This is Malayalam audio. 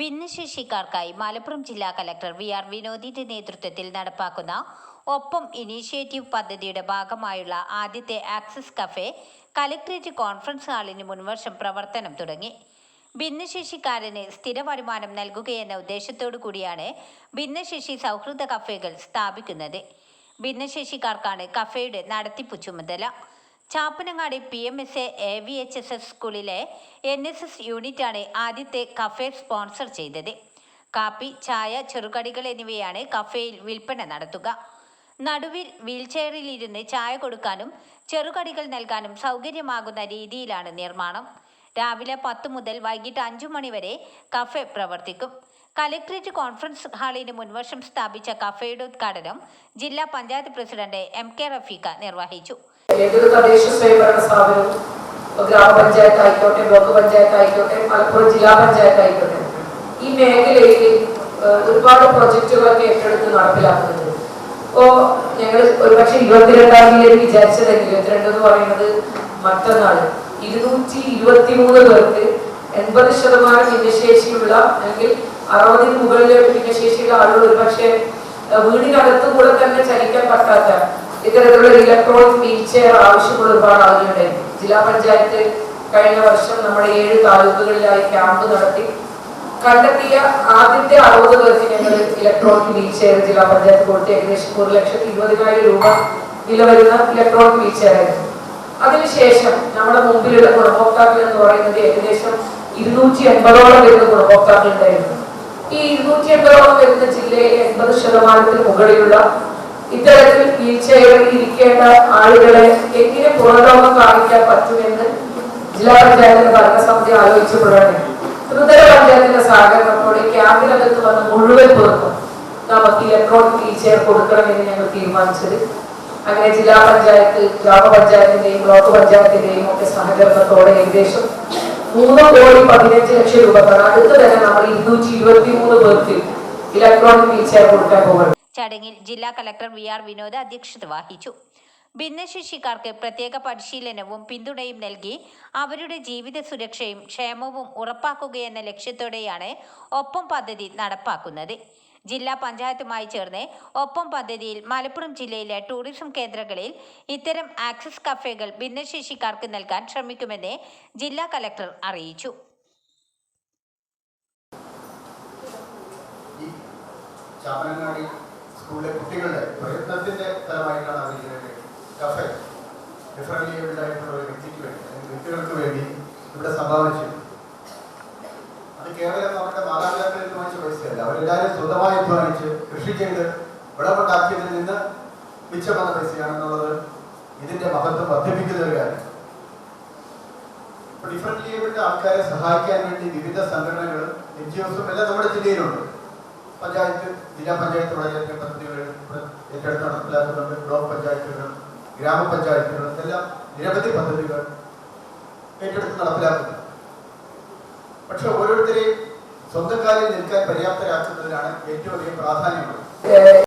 ഭിന്നശേഷിക്കാർക്കായി മലപ്പുറം ജില്ലാ കലക്ടർ വി ആർ വിനോദിന്റെ നേതൃത്വത്തിൽ നടപ്പാക്കുന്ന ഒപ്പം ഇനീഷ്യേറ്റീവ് പദ്ധതിയുടെ ഭാഗമായുള്ള ആദ്യത്തെ ആക്സസ് കഫേ കലക്ട്രേറ്റ് കോൺഫറൻസ് ഹാളിന് മുൻവർഷം പ്രവർത്തനം തുടങ്ങി. ഭിന്നശേഷിക്കാരന് സ്ഥിര വരുമാനം നൽകുകയെന്ന ഉദ്ദേശത്തോടു കൂടിയാണ് ഭിന്നശേഷി സൗഹൃദ കഫേകൾ സ്ഥാപിക്കുന്നത്. ഭിന്നശേഷിക്കാർക്കാണ് കഫേയുടെ നടത്തിപ്പ് ചുമതല. Chappanangadi P M S A V H S S സ്കൂളിലെ എൻ എസ് എസ് യൂണിറ്റാണ് ആദ്യത്തെ കഫേ സ്പോൺസർ ചെയ്തത്. കാപ്പി ചായ ചെറുകടികൾ എന്നിവയാണ് കഫേയിൽ വിൽപ്പന നടത്തുക. നടുവിൽ വീൽചെയറിലിരുന്ന് ചായ കൊടുക്കാനും ചെറുകടികൾ നൽകാനും സൗകര്യമാകുന്ന രീതിയിലാണ് നിർമ്മാണം. രാവിലെ പത്ത് മുതൽ വൈകിട്ട് അഞ്ചു മണിവരെ കഫേ പ്രവർത്തിക്കും. കലക്ട്രേറ്റ് കോൺഫറൻസ് ഹാളിന് മുൻവശം സ്ഥാപിച്ച കഫേയുടെ ഉദ്ഘാടനം ജില്ലാ panchayat president M K Rafeeqa നിർവഹിച്ചു. ഏതൊരു തദ്ദേശ സ്വയംഭരണ സ്ഥാപനവും ഗ്രാമപഞ്ചായത്ത് ആയിക്കോട്ടെ ബ്ലോക്ക് പഞ്ചായത്ത് ആയിക്കോട്ടെ മലപ്പുറം ജില്ലാ പഞ്ചായത്ത് ആയിക്കോട്ടെ ഈ മേഖലയിൽ ഒരുപാട് പ്രൊജക്റ്റുകളൊക്കെ ഏറ്റെടുത്ത് നടപ്പിലാക്കുന്നുണ്ട്. ഇപ്പോ ഞങ്ങൾ ഒരുപക്ഷെ ഇരുപത്തിരണ്ടാം തീയതി വിചാരിച്ചതെങ്കിൽ ഇരുപത്തിരണ്ട് എന്ന് പറയുന്നത് മറ്റന്നാൾ ഇരുന്നൂറ്റി ഇരുപത്തി മൂന്ന് പേർക്ക് എൺപത് ശതമാനം ഭിന്നശേഷിയുള്ള അല്ലെങ്കിൽ അറുപതിന് മുകളിലെ ഭിന്നശേഷിയുള്ള ആളുകൾ ഒരുപക്ഷെ വീടിനകത്ത് കൂടെ തന്നെ ചലിക്കാൻ പറ്റാത്ത ഇത്തരത്തിലുള്ള ഇലക്ട്രോണിക് വീൽ ചെയർ ആവശ്യമുള്ള ഒരുപാട് ആളുകളുണ്ടായിരുന്നു ജില്ലാ പഞ്ചായത്ത് കഴിഞ്ഞ വർഷം നമ്മുടെ ഏഴ് താലൂക്കുകളിലായി ക്യാമ്പ് നടത്തി. കണ്ടെത്തിയ ആദ്യത്തെ അറുപത് പേർക്ക് ഞങ്ങൾ ഇലക്ട്രോണിക് വീൽ ചെയർ ജില്ലാ പഞ്ചായത്ത് കൊടുത്ത്. ഏകദേശം ഒരു ലക്ഷത്തി ഇരുപതിനായിരം രൂപ വില വരുന്ന ഇലക്ട്രോണിക് വീൽ ചെയർ ആയിരുന്നു. അതിനുശേഷം നമ്മുടെ മുമ്പിലുള്ള ഗുണഭോക്താക്കൾ എന്ന് പറയുന്നത് ഏകദേശം ഇരുന്നൂറ്റി എൺപതോളം വരുന്ന ഗുണഭോക്താക്കൾ ഉണ്ടായിരുന്നു. ഈ ഇരുന്നൂറ്റി എൺപതോളം വരുന്ന ജില്ലയിലെ എൺപത് ശതമാനത്തിന് മുകളിലുള്ള ഇത്തരത്തിൽ വീൽ ചെയറിൽ ഇരിക്കേണ്ട ആളുകളെ എങ്ങനെ പുറലോകം കാണിക്കാൻ പറ്റുമെന്ന് ജില്ലാ പഞ്ചായത്തിന്റെ ഭരണസമിതി ആലോചിച്ചപ്പോഴാണ്. ത്രിതല പഞ്ചായത്തിന്റെ സഹകരണത്തോടെ ക്യാമ്പിനകത്ത് വന്ന് മുഴുവൻ പേർക്കും നമുക്ക് ഇലക്ട്രോണിക് വീൽ ചെയർ കൊടുക്കണമെന്ന് ഞങ്ങൾ തീരുമാനിച്ചത്. അങ്ങനെ ജില്ലാ പഞ്ചായത്ത് ഗ്രാമപഞ്ചായത്തിന്റെയും ബ്ലോക്ക് പഞ്ചായത്തിന്റെയും ഒക്കെ സഹകരണത്തോടെ ഏകദേശം മൂന്ന് കോടി പതിനഞ്ച് ലക്ഷം രൂപ അടുത്ത് തന്നെ നമ്മൾ ഇരുന്നൂറ്റി ഇരുപത്തി മൂന്ന് പേർക്ക് ഇലക്ട്രോണിക് വീൽ ചെയർ കൊടുക്കാൻ പോകുന്നു ചടങ്ങിൽ ജില്ലാ കലക്ടർ വി ആർ വിനോദ് അധ്യക്ഷത വഹിച്ചു. ഭിന്നശേഷിക്കാർക്ക് പ്രത്യേക പരിശീലനവും പിന്തുണയും നൽകി അവരുടെ ജീവിത സുരക്ഷയും ക്ഷേമവും ഉറപ്പാക്കുകയെന്ന ലക്ഷ്യത്തോടെയാണ് ഒപ്പം പദ്ധതി നടപ്പാക്കുന്നത്. ജില്ലാ പഞ്ചായത്തുമായി ചേർന്ന് ഒപ്പം പദ്ധതിയിൽ മലപ്പുറം ജില്ലയിലെ ടൂറിസം കേന്ദ്രങ്ങളിൽ ഇത്തരം ആക്സസ് കഫേകൾ ഭിന്നശേഷിക്കാർക്ക് നൽകാൻ ശ്രമിക്കുമെന്ന് ജില്ലാ കലക്ടർ അറിയിച്ചു. ചാപ്പനങ്ങാടി സ്കൂളിലെ കുട്ടികളുടെ പ്രയത്നത്തിന്റെ ഫലമായിട്ടാണ് ഇങ്ങനെ കഫേ ആയിട്ടുള്ള ഒരു വ്യക്തിക്ക് വേണ്ടി വേണ്ടി ഇവിടെ സംഭാവനിച്ചു അത് കേവലം അവരുടെ മാതാപിതാക്കളിൽ വാങ്ങിച്ച പൈസയല്ല. അവരെല്ലാവരും സ്വന്തമായി അധ്വാനിച്ച് കൃഷി ചെയ്ത് വിളവുണ്ടാക്കിയതിൽ നിന്ന് മിച്ചം പൈസയാണെന്നുള്ളത് ഇതിന്റെ മഹത്വം വർദ്ധിപ്പിക്കുന്ന ഒരു കാര്യം. ആയിട്ട് ആൾക്കാരെ സഹായിക്കാൻ വേണ്ടി വിവിധ സംഘടനകൾ എൻ ജി ഒസും എല്ലാം നമ്മുടെ ജില്ലയിലുണ്ട്. പഞ്ചായത്ത് ജില്ലാ പഞ്ചായത്ത് വളരെയധികം പദ്ധതികൾ ഏറ്റെടുത്ത് നടപ്പിലാക്കുന്നുണ്ട്. ബ്ലോക്ക് പഞ്ചായത്തുകൾ ഗ്രാമപഞ്ചായത്തുകൾ എല്ലാം നിരവധി പദ്ധതികൾ ഏറ്റെടുത്ത് നടപ്പിലാക്കുന്നു പക്ഷെ ഓരോരുത്തരെയും സ്വന്തം കാലിൽ നിൽക്കാൻ പര്യാപ്തരാക്കുന്നതിനാണ് ഏറ്റവും അധികം പ്രാധാന്യമുള്ളത്.